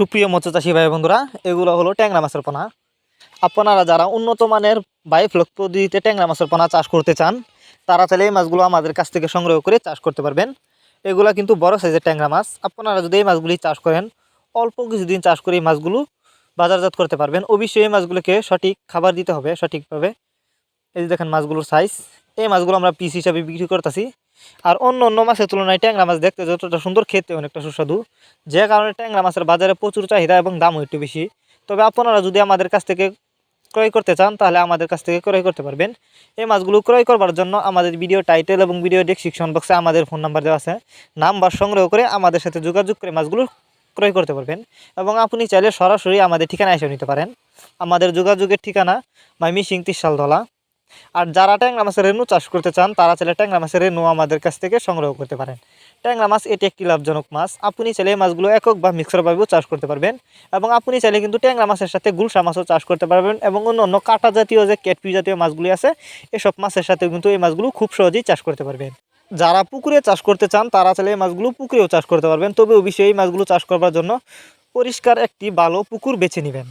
সুপ্রিয় মৎস্যচাষী ভাই বন্ধুরা, এগুলো হলো ট্যাংরা মাছের পোনা। আপনারা যারা উন্নত মানের বায়োফ্লক পদ্ধতিতে ট্যাংরা মাছের পোনা চাষ করতে চান, তারা তাহলে এই মাছগুলো আমাদের কাছ থেকে সংগ্রহ করে চাষ করতে পারবেন। এগুলো কিন্তু বড় সাইজের ট্যাংরা মাছ। আপনারা যদি এই মাছগুলি চাষ করেন, অল্প কিছুদিন চাষ করে এই মাছগুলো বাজারজাত করতে পারবেন। অবশ্যই এই মাছগুলোকে সঠিক খাবার দিতে হবে সঠিকভাবে। এই যে দেখেন মাছগুলোর সাইজ এই মাছগুলো আমরা পিস হিসাবে বিক্রি করতেছি। আর অন্য অন্য মাছের তুলনায় ট্যাংরা মাছ দেখতে যতটা সুন্দর খেতে অনেকটা সুস্বাদু। যে কারণে ট্যাংরা মাছের বাজারে প্রচুর চাহিদা এবং দামও একটু বেশি। তবে আপনারা যদি আমাদের কাছ থেকে ক্রয় করতে চান, তাহলে আমাদের কাছ থেকে ক্রয় করতে পারবেন। এই মাছগুলো ক্রয় করবার জন্য আমাদের ভিডিও টাইটেল এবং ভিডিও ডেসক্রিপশন বক্সে আমাদের ফোন নাম্বার দেওয়া আছে। নাম্বার সংগ্রহ করে আমাদের সাথে যোগাযোগ করে মাছগুলো ক্রয় করতে পারবেন এবং আপনি চাইলে সরাসরি আমাদের ঠিকানা এসে নিতে পারেন। আমাদের যোগাযোগের ঠিকানা মাইমি সিং তিরশালতলা আর যারা ট্যাংরা মাছের রেনু চাষ করতে চান, তারা চাইলে ট্যাংরা মাছের রেনু আমাদের কাছ থেকে সংগ্রহ করতে পারেন। ট্যাংরা মাছ, এটি একটি লাভজনক মাছ। আপনি চাইলে এই মাছগুলো একক বা মিক্সারভাবেও চাষ করতে পারবেন এবং আপনি চাইলে কিন্তু ট্যাংরা মাছের সাথে গুলশা মাছও চাষ করতে পারবেন এবং অন্য অন্য কাটা জাতীয় যে ক্যাটপি জাতীয় মাছগুলি আছে, এসব মাছের সাথে কিন্তু এই মাছগুলো খুব সহজেই চাষ করতে পারবেন। যারা পুকুরে চাষ করতে চান, তারা চাইলে এই মাছগুলো পুকুরেও চাষ করতে পারবেন। তবে অবশ্যই এই মাছগুলো চাষ করবার জন্য পরিষ্কার একটি ভালো পুকুর বেছে নেবেন।